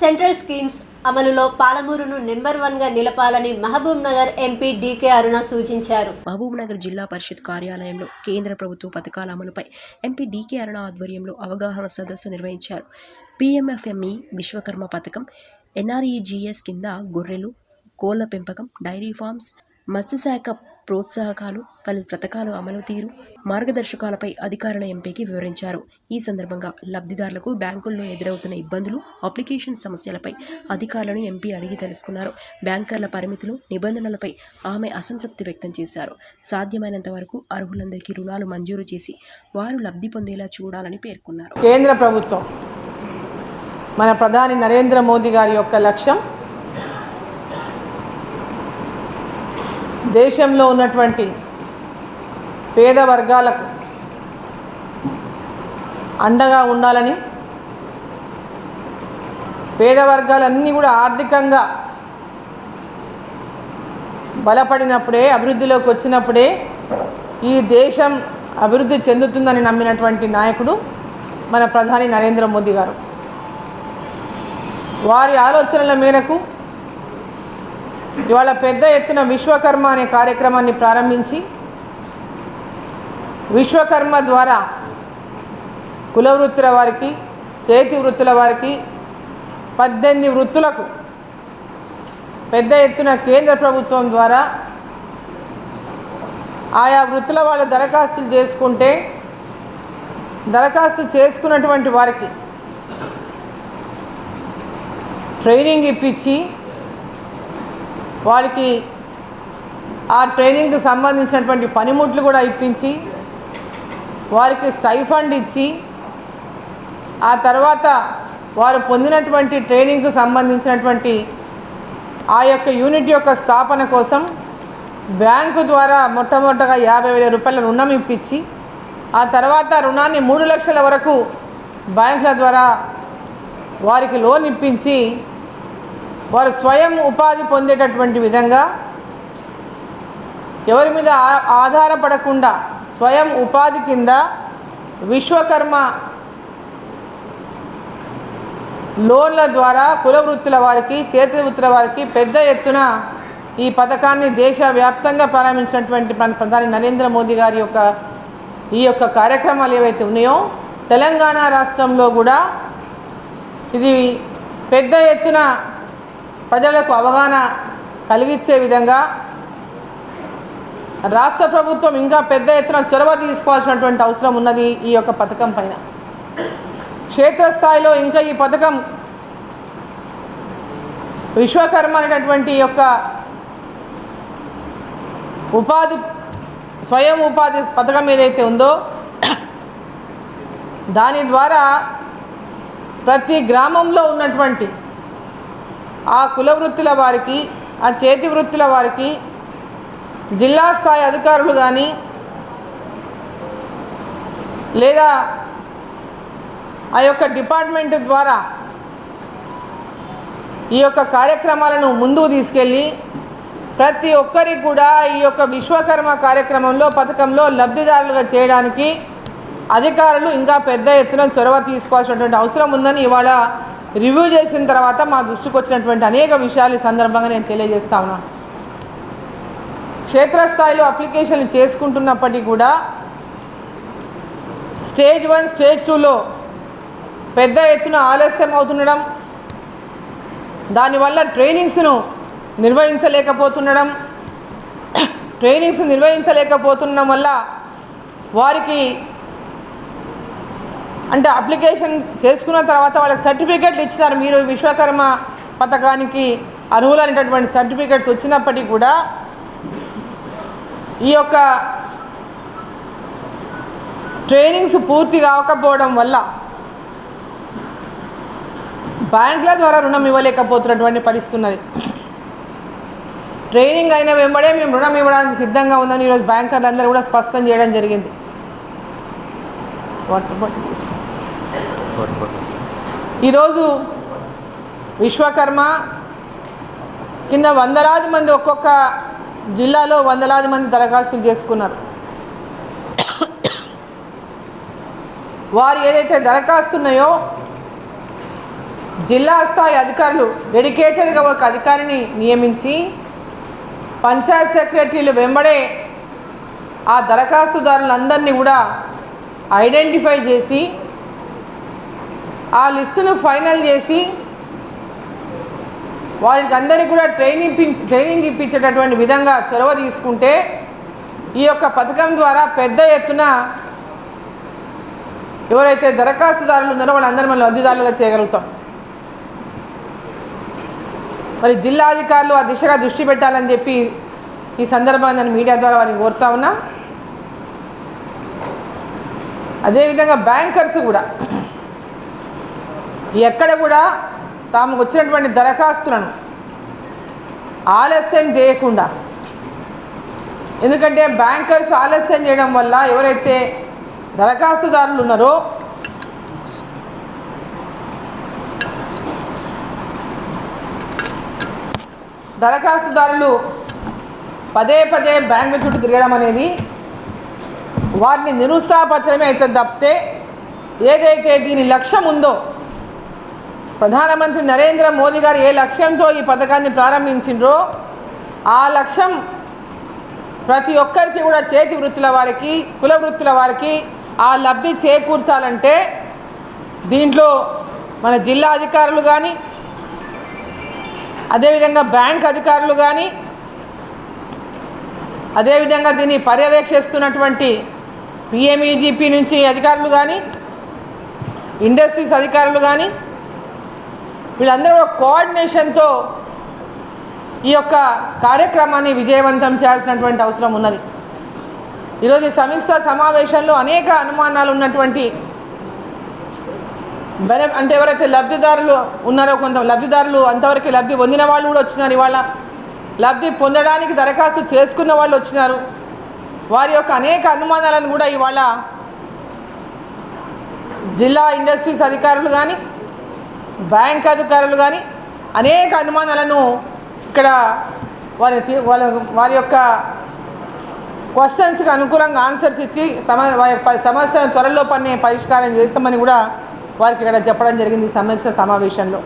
Central schemes అమలులో పాలమూరును number వన్గా నిలపాలని Mahabubnagar MP DK Aruna సూచించారు. మహబూబ్నగర్ జిల్లా పరిషత్ కార్యాలయంలో కేంద్ర ప్రభుత్వ పథకాల అమలుపై ఎంపీ డీకే అరుణ ఆధ్వర్యంలో అవగాహన సదస్సు నిర్వహించారు. పిఎంఎఫ్ఎంఈ విశ్వకర్మ పథకం ఎన్ఆర్ఈజీఎస్ కింద గొర్రెలు కోళ్ళ పెంపకం డైరీ ఫార్మ్స్ మత్స్యశాఖ ప్రోత్సాహకాలు పలు పథకాలు అమలు తీరు మార్గదర్శకాలపై అధికారుల ఎంపీకి వివరించారు. ఈ సందర్భంగా లబ్ధిదారులకు బ్యాంకుల్లో ఎదురవుతున్న ఇబ్బందులు అప్లికేషన్ సమస్యలపై అధికారులను ఎంపీ అడిగి తెలుసుకున్నారు. బ్యాంకర్ల పరిమితులు నిబంధనలపై ఆమె అసంతృప్తి వ్యక్తం చేశారు. సాధ్యమైనంత వరకు అర్హులందరికీ రుణాలు మంజూరు చేసి వారు లబ్ధి పొందేలా చూడాలని పేర్కొన్నారు. కేంద్ర ప్రభుత్వం మన ప్రధాని నరేంద్ర మోదీ గారి యొక్క లక్ష్యం దేశంలో ఉన్నటువంటి పేద వర్గాలకు అండగా ఉండాలని పేద వర్గాలన్నీ కూడా ఆర్థికంగా బలపడినప్పుడే అభివృద్ధిలోకి వచ్చినప్పుడే ఈ దేశం అభివృద్ధి చెందుతుందని నమ్మినటువంటి నాయకుడు మన ప్రధాని నరేంద్ర మోదీ గారు. వారి ఆలోచనల మేరకు ఇవాళ పెద్ద ఎత్తున విశ్వకర్మ అనే కార్యక్రమాన్ని ప్రారంభించి విశ్వకర్మ ద్వారా కుల వృత్తుల వారికి చేతి వృత్తుల వారికి పద్దెనిమిది వృత్తులకు పెద్ద ఎత్తున కేంద్ర ప్రభుత్వం ద్వారా ఆయా వృత్తుల వాళ్ళు దరఖాస్తులు చేసుకుంటే దరఖాస్తు చేసుకున్నటువంటి వారికి ట్రైనింగ్ ఇప్పించి వాళ్ళకి ఆ ట్రైనింగ్కి సంబంధించినటువంటి పనిముట్లు కూడా ఇప్పించి వారికి స్టైఫండ్ ఇచ్చి ఆ తర్వాత వారు పొందినటువంటి ట్రైనింగ్కు సంబంధించినటువంటి ఆ యొక్క యూనిట్ యొక్క స్థాపన కోసం బ్యాంకు ద్వారా మొట్టమొదటగా యాభై వేల రూపాయల రుణం ఇప్పించి ఆ తర్వాత రుణాన్ని మూడు లక్షల వరకు బ్యాంకుల ద్వారా వారికి లోన్ ఇప్పించి వారు స్వయం ఉపాధి పొందేటటువంటి విధంగా ఎవరి మీద ఆధారపడకుండా స్వయం ఉపాధి కింద విశ్వకర్మ లోన్ల ద్వారా కుల వృత్తుల వారికి చేతి వృత్తుల వారికి పెద్ద ఎత్తున ఈ పథకాన్ని దేశవ్యాప్తంగా ప్రారంభించినటువంటి మన ప్రధాని నరేంద్ర మోదీ గారి యొక్క ఈ యొక్క కార్యక్రమాలు ఏవైతే ఉన్నాయో తెలంగాణ రాష్ట్రంలో కూడా ఇది పెద్ద ఎత్తున ప్రజలకు అవగాహన కలిగించే విధంగా రాష్ట్ర ప్రభుత్వం ఇంకా పెద్ద ఎత్తున చొరవ తీసుకోవాల్సినటువంటి అవసరం ఉన్నది ఈ యొక్క పథకం పైన. క్షేత్రస్థాయిలో ఇంకా ఈ పథకం విశ్వకర్మ అనేటటువంటి యొక్క ఉపాధి స్వయం ఉపాధి పథకం ఏదైతే ఉందో దాని ద్వారా ప్రతి గ్రామంలో ఉన్నటువంటి ఆ కుల వృత్తుల వారికి ఆ చేతి వృత్తుల వారికి జిల్లా స్థాయి అధికారులు కానీ లేదా ఆ యొక్క డిపార్ట్మెంట్ ద్వారా ఈ యొక్క కార్యక్రమాలను ముందుకు తీసుకెళ్ళి ప్రతి ఒక్కరికి కూడా ఈ యొక్క విశ్వకర్మ కార్యక్రమంలో పథకంలో లబ్ధిదారులుగా చేయడానికి అధికారులు ఇంకా పెద్ద ఎత్తున చొరవ తీసుకోవాల్సినటువంటి అవసరం ఉందని ఇవాళ రివ్యూ చేసిన తర్వాత మా దృష్టికి వచ్చినటువంటి అనేక విషయాలు ఈ సందర్భంగా నేను తెలియజేస్తా ఉన్నాను క్షేత్రస్థాయిలో అప్లికేషన్లు చేసుకుంటున్నప్పటికీ కూడా స్టేజ్ వన్ స్టేజ్ టూలో పెద్ద ఎత్తున ఆలస్యం అవుతుండడం దానివల్ల ట్రైనింగ్స్ను నిర్వహించలేకపోతుండడం ట్రైనింగ్స్ నిర్వహించలేకపోతుండడం వల్ల వారికి అంటే అప్లికేషన్ చేసుకున్న తర్వాత వాళ్ళకి సర్టిఫికేట్లు ఇచ్చినారు మీరు విశ్వకర్మ పథకానికి అర్హులైనటువంటి సర్టిఫికేట్స్ వచ్చినప్పటికీ కూడా ఈ యొక్క ట్రైనింగ్స్ పూర్తి కావకపోవడం వల్ల బ్యాంకుల ద్వారా రుణం ఇవ్వలేకపోతున్నటువంటి పరిస్థితి ఉన్నది. ట్రైనింగ్ అయిన వెంబడే మేము రుణం ఇవ్వడానికి సిద్ధంగా ఉందని ఈరోజు బ్యాంకర్లు అందరూ కూడా స్పష్టం చేయడం జరిగింది. వాటర్ బాటిల్ ఈరోజు విశ్వకర్మ కింద వందలాది మంది ఒక్కొక్క జిల్లాలో వందలాది మంది దరఖాస్తులు చేసుకున్నారు. వారు ఏదైతే దరఖాస్తు ఉన్నాయో జిల్లా స్థాయి అధికారులు డెడికేటెడ్గా ఒక అధికారిని నియమించి పంచాయత్ సెక్రటరీలు వెంబడే ఆ దరఖాస్తుదారులందరినీ కూడా ఐడెంటిఫై చేసి ఆ లిస్టును ఫైనల్ చేసి వారికి అందరికీ కూడా ట్రైనింగ్ ట్రైనింగ్ ఇప్పించేటటువంటి విధంగా చొరవ తీసుకుంటే ఈ యొక్క పథకం ద్వారా పెద్ద ఎత్తున ఎవరైతే దరఖాస్తుదారులు ఉన్నారో వాళ్ళందరూ మనం లబ్ధిదారులుగా చేయగలుగుతాం. మరి జిల్లా అధికారులు ఆ దిశగా దృష్టి పెట్టాలని చెప్పి ఈ సందర్భంగా నేను మీడియా ద్వారా వారిని కోరుతా ఉన్నా. అదేవిధంగా బ్యాంకర్స్ కూడా ఎక్కడ కూడా తాము వచ్చినటువంటి దరఖాస్తులను ఆలస్యం చేయకుండా. ఎందుకంటే బ్యాంకర్స్ ఆలస్యం చేయడం వల్ల ఎవరైతే దరఖాస్తుదారులు ఉన్నారో దరఖాస్తుదారులు పదే పదే బ్యాంకు చుట్టూ తిరగడం అనేది వారిని నిరుత్సాహపరచడమే అయితే తప్పితే ఏదైతే దీని లక్ష్యం ఉందో ప్రధానమంత్రి నరేంద్ర మోదీ గారు ఏ లక్ష్యంతో ఈ పథకాన్ని ప్రారంభించిండ్రో ఆ లక్ష్యం ప్రతి ఒక్కరికి కూడా చేతి వృత్తుల వారికి కుల వృత్తుల వారికి ఆ లబ్ధి చేకూర్చాలంటే దీంట్లో మన జిల్లా అధికారులు కానీ అదేవిధంగా బ్యాంక్ అధికారులు కానీ అదేవిధంగా దీన్ని పర్యవేక్షిస్తున్నటువంటి పిఎంఈజీపీ నుంచి అధికారులు కానీ ఇండస్ట్రీస్ అధికారులు కానీ వీళ్ళందరూ కోఆర్డినేషన్తో ఈ యొక్క కార్యక్రమాన్ని విజయవంతం చేయాల్సినటువంటి అవసరం ఉన్నది. ఈరోజు ఈ సమీక్ష సమావేశంలో అనేక అనుమానాలు ఉన్నటువంటి బెన అంటే ఎవరైతే లబ్ధిదారులు ఉన్నారో కొంత లబ్ధిదారులు అంతవరకు లబ్ధి పొందిన వాళ్ళు కూడా వచ్చినారు. ఇవాళ లబ్ధి పొందడానికి దరఖాస్తు చేసుకున్న వాళ్ళు వచ్చినారు. వారి యొక్క అనేక అనుమానాలను కూడా ఇవాళ జిల్లా ఇండస్ట్రీస్ అధికారులు కానీ బ్యాంక్ అధికారులు కానీ అనేక అనుమానాలను ఇక్కడ వారి తీ- వాళ్ళ వారి యొక్క క్వశ్చన్స్కి అనుకూలంగా ఆన్సర్స్ ఇచ్చి సమ యొక్క సమస్యను త్వరలో పని పరిష్కారం చేస్తామని కూడా వారికి ఇక్కడ చెప్పడం జరిగింది సమీక్ష సమావేశంలో.